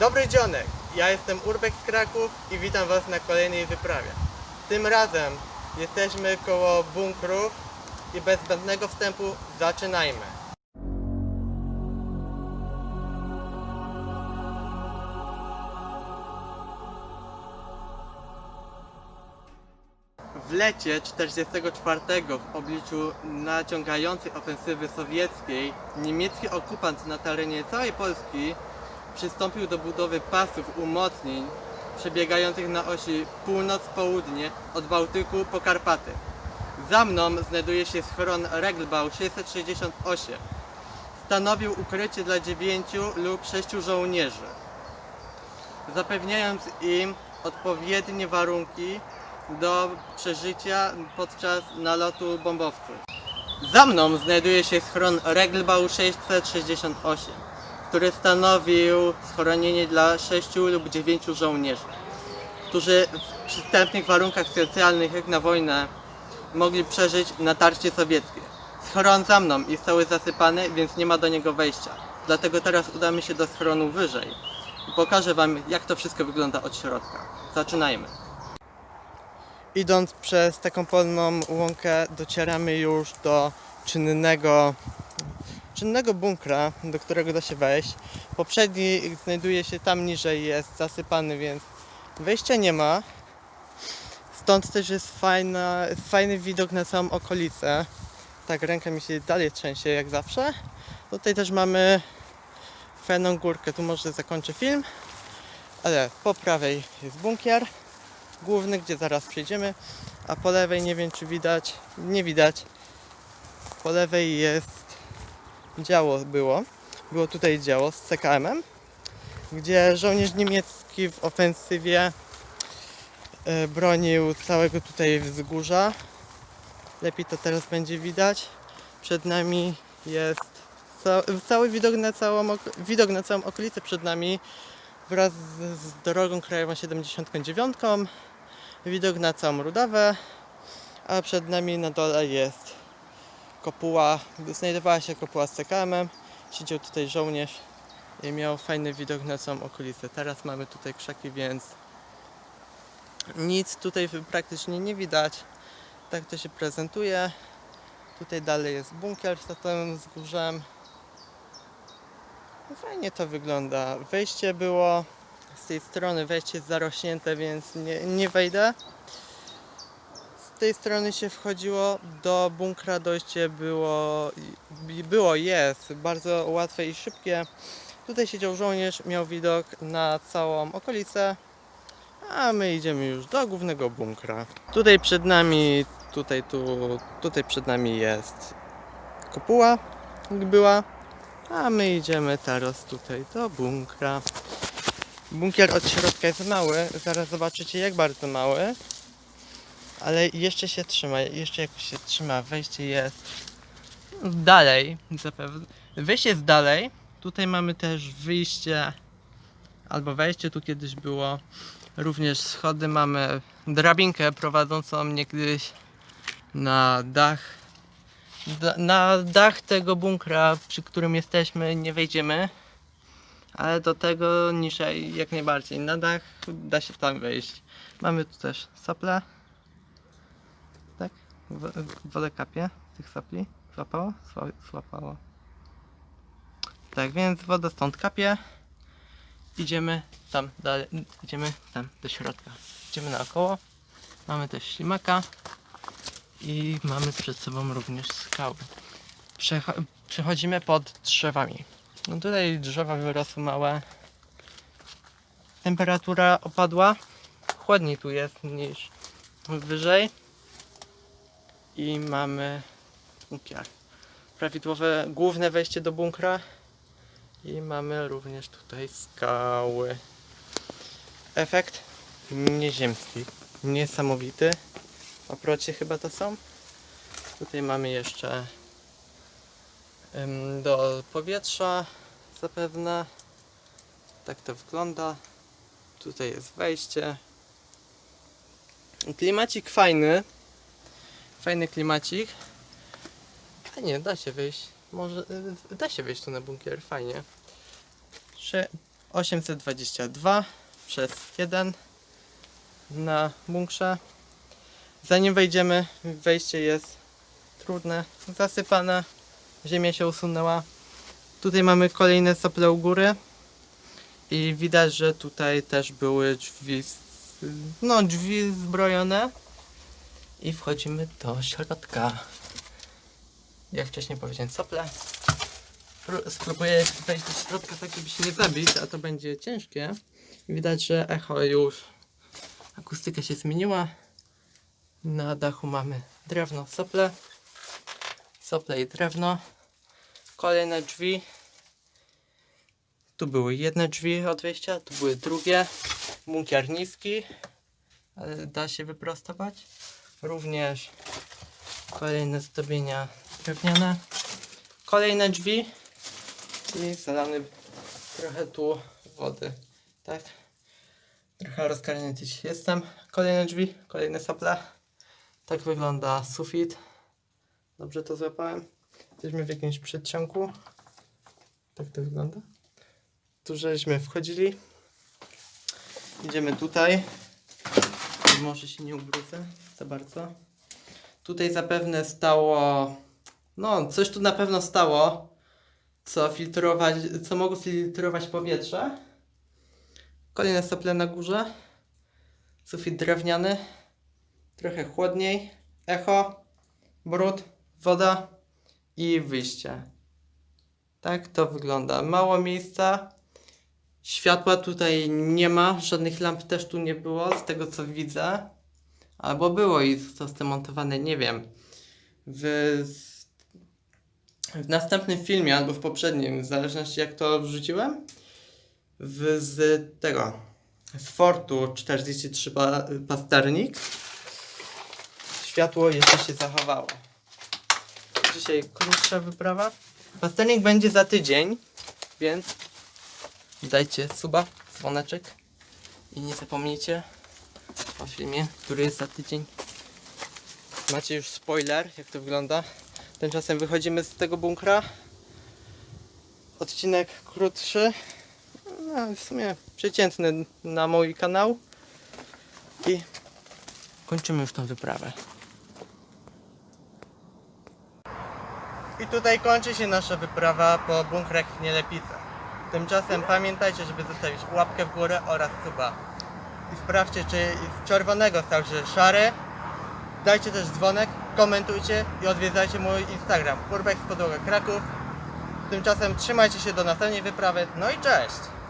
Dobry dzionek, ja jestem Urbex z Kraków i witam Was na kolejnej wyprawie. Tym razem jesteśmy koło bunkrów i bez zbędnego wstępu zaczynajmy. W lecie 44 w obliczu naciągającej ofensywy sowieckiej niemiecki okupant na terenie całej Polski przystąpił do budowy pasów umocnień przebiegających na osi północ-południe od Bałtyku po Karpaty. Za mną znajduje się schron Reglbau 668. Stanowił ukrycie dla dziewięciu lub sześciu żołnierzy, zapewniając im odpowiednie warunki do przeżycia podczas nalotu bombowców. Za mną znajduje się schron Reglbau 668, który stanowił schronienie dla 6 lub 9 żołnierzy, którzy w przystępnych warunkach socjalnych jak na wojnę mogli przeżyć natarcie sowieckie. Schron za mną jest cały zasypany, więc nie ma do niego wejścia. Dlatego teraz udamy się do schronu wyżej i pokażę Wam jak to wszystko wygląda od środka. Zaczynajmy. Idąc przez taką polną łąkę docieramy już do czynnego, czynnego bunkra, do którego da się wejść. Poprzedni znajduje się tam niżej, jest zasypany, więc wejścia nie ma. Stąd też jest fajna, fajny widok na całą okolicę. Tak, ręka mi się dalej trzęsie jak zawsze. Tutaj też mamy fajną górkę, tu może zakończę film. Ale po prawej jest bunkier główny, gdzie zaraz przejdziemy, a po lewej nie wiem czy widać, nie widać. Po lewej jest działo było. Było tutaj działo z CKM-em, gdzie żołnierz niemiecki w ofensywie e, bronił całego tutaj wzgórza. Lepiej to teraz będzie widać. Przed nami jest ca- cały widok na całą, ok- widok na całą okolicę przed nami wraz z drogą krajową 79 widok na całą Rudawę, a przed nami na dole jest kopuła, znajdowała się kopuła z CKM-em, siedział tutaj żołnierz i miał fajny widok na całą okolicę. Teraz mamy tutaj krzaki, więc nic tutaj praktycznie nie widać. Tak to się prezentuje. Tutaj dalej jest bunkier za tym wzgórzem. No Fajnie to wygląda. Wejście było z tej strony, wejście jest zarośnięte, więc nie, nie wejdę. Tej strony się wchodziło do bunkra, dojście było, było, jest bardzo łatwe i szybkie. Tutaj siedział żołnierz, miał widok na całą okolicę, a my idziemy już do głównego bunkra. Tutaj przed nami, tutaj, tu, tutaj przed nami jest kopuła, była, a my idziemy teraz tutaj do bunkra. Bunkier od środka jest mały, zaraz zobaczycie jak bardzo mały. Ale jeszcze się trzyma, jeszcze jakoś się trzyma. Wejście jest dalej, zapewne. Wejście jest dalej. Tutaj mamy też wyjście albo wejście, tu kiedyś było również schody. Mamy drabinkę prowadzącą mnie kiedyś na dach. Da- Na dach tego bunkra, przy którym jesteśmy, nie wejdziemy. Ale do tego niżej jak najbardziej. Na dach da się tam wejść. Mamy tu też saple. Tak? Wo- Wodę kapie tych sapli. Złapało? Złapało. Tak, więc woda stąd kapie. Idziemy tam dalej. Idziemy tam do środka. Idziemy naokoło. Mamy też ślimaka. I mamy przed sobą również skały. Przecho- przechodzimy pod drzewami. No tutaj drzewa wyrosły małe. Temperatura opadła. Chłodniej tu jest niż wyżej. I mamy bunkier. Prawidłowe główne wejście do bunkra. I mamy również tutaj skały. Efekt nieziemski. Niesamowity. Oprocie chyba to są. Tutaj mamy jeszcze do powietrza zapewne. Tak to wygląda. Tutaj jest wejście. Klimacik fajny. Fajny klimacik. A nie, da się wyjść. Może y, da się wyjść tu na bunkier, fajnie. Że 822 przez 1 na bunkrze. Zanim wejdziemy, wejście jest trudne, zasypane, ziemia się usunęła. Tutaj mamy kolejne sople u góry i widać, że tutaj też były drzwi, no drzwi zbrojone i wchodzimy do środka. Jak wcześniej powiedziałem, sople. Pró- Spróbuję wejść do środka tak, żeby się nie zabić, a to będzie ciężkie. Widać, że echo już, akustyka się zmieniła. Na dachu mamy drewno, sople. Sople i drewno. Kolejne drzwi. Tu były jedne drzwi od wejścia, tu były drugie. Bunkier niski, ale da się wyprostować. Również kolejne zdobienia drewniane. Kolejne drzwi i zalany trochę tu wody, tak? Trochę rozkarnięty dzisiaj jestem. Kolejne drzwi, kolejne sople. Tak wygląda sufit. Dobrze to złapałem. Jesteśmy w jakimś przedsionku. Tak to wygląda. Tu żeśmy wchodzili. Idziemy tutaj. Może się nie ubrudzę za bardzo. Tutaj zapewne stało. No, coś tu na pewno stało, co filtrować, co mogło filtrować powietrze. Kolejne sople na górze. Sufit drewniany. Trochę chłodniej. Echo, brud, woda i wyjście. Tak to wygląda. Mało miejsca. Światła tutaj nie ma, żadnych lamp też tu nie było, z tego co widzę. Albo było i zostało zdemontowane, nie wiem. W, w następnym filmie, albo w poprzednim, w zależności jak to wrzuciłem, w, z tego, z Fortu 43 pa, pasternik, światło jeszcze się zachowało. Dzisiaj krótsza wyprawa. Pasternik będzie za tydzień, więc dajcie suba, dzwoneczek i nie zapomnijcie o filmie, który jest za tydzień. Macie już spoiler, jak to wygląda. Tymczasem wychodzimy z tego bunkra. Odcinek krótszy, no, w sumie przeciętny na mój kanał. I kończymy już tą wyprawę. I tutaj kończy się nasza wyprawa po bunkrach w Nielepice. Tymczasem pamiętajcie, żeby zostawić łapkę w górę oraz suba. I sprawdźcie, czy z czerwonego stał się szary. Dajcie też dzwonek, komentujcie i odwiedzajcie mój Instagram. Urbex Podłoga Kraków. Tymczasem trzymajcie się do następnej wyprawy. No i cześć!